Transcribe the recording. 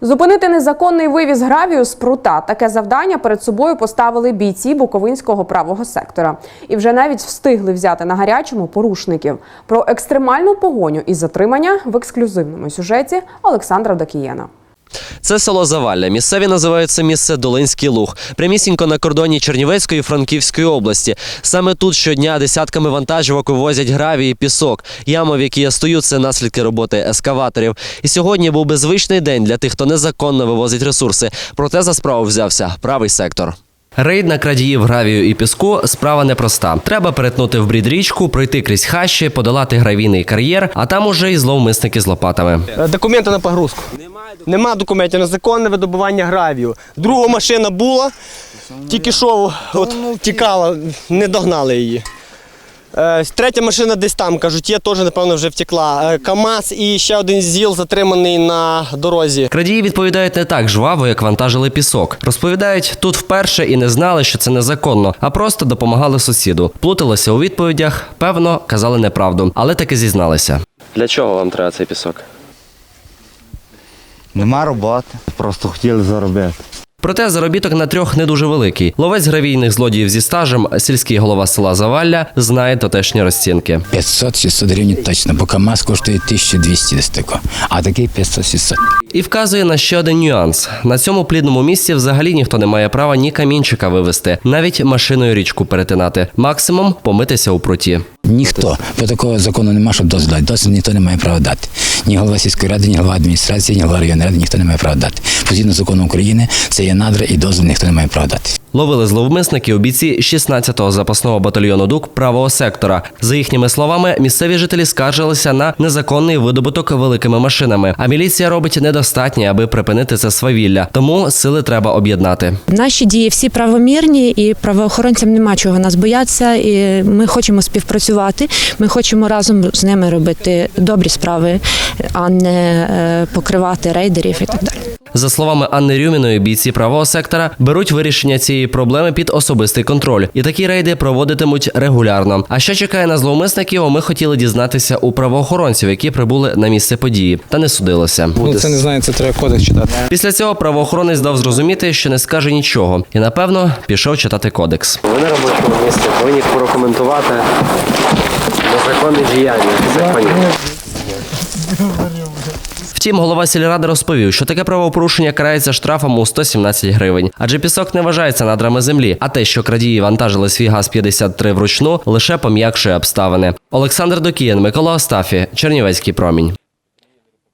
Зупинити незаконний вивіз гравію з прута. Таке завдання перед собою поставили бійці Буковинського правого сектора. І вже навіть встигли взяти на гарячому порушників. Про екстремальну погоню і затримання в ексклюзивному сюжеті Олександра Докієна. Це село Завалля. Місцеві називають це місце Долинський Луг, прямісінько на кордоні Чернівецької і Франківської області. Саме тут щодня десятками вантажівок вивозять гравій і пісок. Яма, в якій я стою, це наслідки роботи ескаваторів. І сьогодні був би звичний день для тих, хто незаконно вивозить ресурси. Проте за справу взявся правий сектор. Рейд на крадіїв гравію і піску справа непроста. Треба перетнути в брід річку, пройти крізь хащі, подолати гравійний кар'єр, а там уже й зловмисники з лопатами. Е, Документи на погрузку. Нема документів на законне видобування гравію. Друга машина була, тільки що от, тікала, не догнали її. Е, Третя машина десь там, кажуть, є теж, напевно, вже втекла. Е, КАМАЗ і ще один ЗІЛ затриманий на дорозі. Крадії відповідають не так жваво, як вантажили пісок. Розповідають, тут вперше і не знали, що це незаконно, а просто допомагали сусіду. Плуталися у відповідях, певно, казали неправду, але таки зізналися. Для чого вам треба цей пісок? Нема роботи, просто хотіли заробити. Проте заробіток на трьох не дуже великий. Ловець гравійних злодіїв зі стажем, сільський голова села Завалля, знає тотешні розцінки. 500-600 гривень точно, бо КАМАЗ коштує 1200 десь тако, а такий 500-600. І вказує на ще один нюанс: на цьому плідному місці взагалі ніхто не має права ні камінчика вивезти, навіть машиною річку перетинати. Максимум помитися у пруті. Ніхто, бо такого закону немає, щоб дозвіл дати. Дозвіл ніхто не має права дати. Ні голова сільської ради, ні голова адміністрації, ні голова районної ради ніхто не має права дати. Згідно закону України, це є надра і дозвіл ніхто не має права дати. Ловили зловмисники у бійці 16-го запасного батальйону ДУК правого сектора. За їхніми словами, місцеві жителі скаржилися на незаконний видобуток великими машинами. А міліція робить недостатньо, аби припинити це свавілля. Тому сили треба об'єднати. Наші дії всі правомірні, і правоохоронцям нема чого нас боятися. І ми хочемо співпрацювати. Ми хочемо разом з ними робити добрі справи, а не е, покривати рейдерів і так далі. За словами Анни Рюміної, бійці правого сектора беруть вирішення цієї проблеми під особистий контроль, і такі рейди проводитимуть регулярно. А що чекає на зловмисників? Ми хотіли дізнатися у правоохоронців, які прибули на місце події, та не судилося. Ну, це не знаю, це треба кодекс читати. Після цього правоохоронець дав зрозуміти, що не скаже нічого, і напевно пішов читати кодекс. Ви на робочому місці повинні прокоментувати незаконне діяння. Втім, голова сільради розповів, що таке правопорушення карається штрафом у 117 гривень, адже пісок не вважається надрами землі. А те, що крадії вантажили свій газ 53 вручну, лише пом'якшує обставини. Олександр Докіян, Микола Остафі, Чернівецький промінь.